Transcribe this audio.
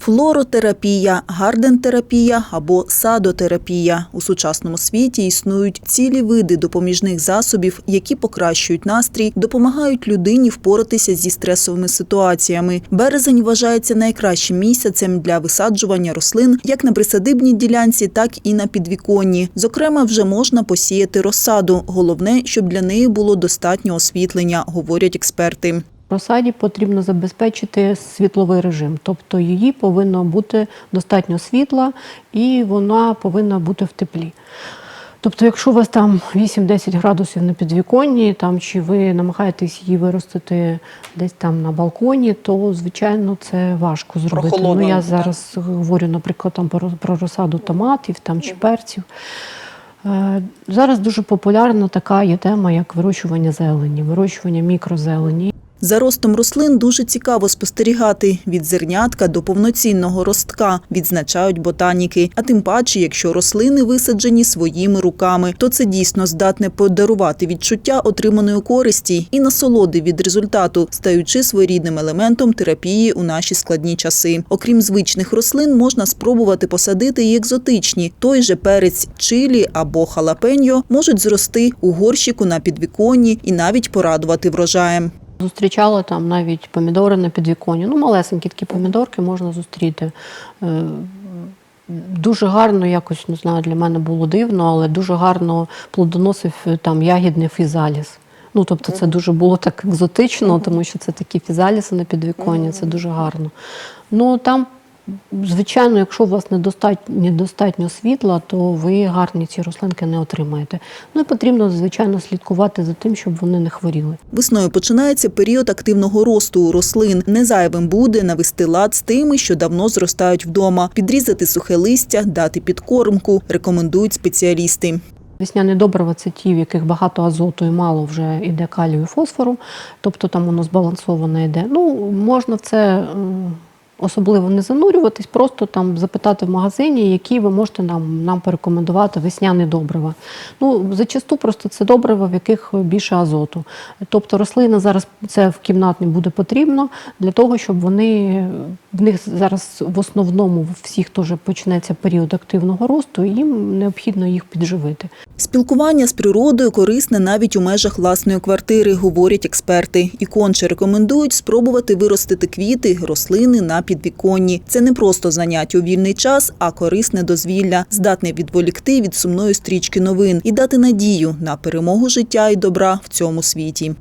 Флоротерапія, гардентерапія або садотерапія. У сучасному світі існують цілі види допоміжних засобів, які покращують настрій, допомагають людині впоратися зі стресовими ситуаціями. Березень вважається найкращим місяцем для висаджування рослин як на присадибній ділянці, так і на підвіконні. Зокрема, вже можна посіяти розсаду. Головне, щоб для неї було достатньо освітлення, говорять експерти. Розсаді потрібно забезпечити світловий режим, тобто її повинно бути достатньо світла і вона повинна бути в теплі. Тобто, якщо у вас там 8-10 градусів на підвіконні, там, чи ви намагаєтесь її виростити десь там на балконі, то звичайно це важко зробити. Ну, Прохолодно, я так. зараз говорю, наприклад, там про, про розсаду томатів там, чи перців. Е, Зараз дуже популярна така є тема, як вирощування зелені, вирощування мікрозелені. За ростом рослин дуже цікаво спостерігати від зернятка до повноцінного ростка, відзначають ботаніки. А тим паче, якщо рослини висаджені своїми руками, то це дійсно здатне подарувати відчуття отриманої користі і насолоди від результату, стаючи своєрідним елементом терапії у наші складні часи. Окрім звичних рослин, можна спробувати посадити і екзотичні. Той же перець чилі або халапеньо можуть зрости у горщику на підвіконні і навіть порадувати врожаєм. Зустрічала там навіть помідори на підвіконі. Ну, малесенькі такі помідорки можна зустріти. Е, Дуже гарно, якось не знаю, для мене було дивно, але дуже гарно плодоносив е, там ягідний фізаліс. Ну, тобто це дуже було так екзотично, тому що це такі фізаліси на підвіконі, це дуже гарно. Ну там, звичайно, якщо у вас недостатньо, недостатньо світла, то ви гарні ці рослинки не отримаєте. Ну і потрібно, звичайно, слідкувати за тим, щоб вони не хворіли. Весною починається період активного росту у рослин. Незайвим буде навести лад з тими, що давно зростають вдома, підрізати сухе листя, дати підкормку, рекомендують спеціалісти. Весняне добрива це ті, в яких багато азоту і мало вже йде калію і фосфору, тобто там воно збалансоване йде. Ну, можна в це особливо не занурюватись, просто там запитати в магазині, які ви можете нам, нам порекомендувати весняне добрива. Ну, зачасту просто це добрива, в яких більше азоту. Тобто рослина зараз це в кімнатні буде потрібно для того, щоб вони в них зараз в основному всіх теж почнеться період активного росту, і їм необхідно їх підживити. Спілкування з природою корисне навіть у межах власної квартири, говорять експерти. І конче рекомендують спробувати виростити квіти, рослини на підвіконні. Це не просто заняття у вільний час, а корисне дозвілля, здатне відволікти від сумної стрічки новин і дати надію на перемогу життя і добра в цьому світі.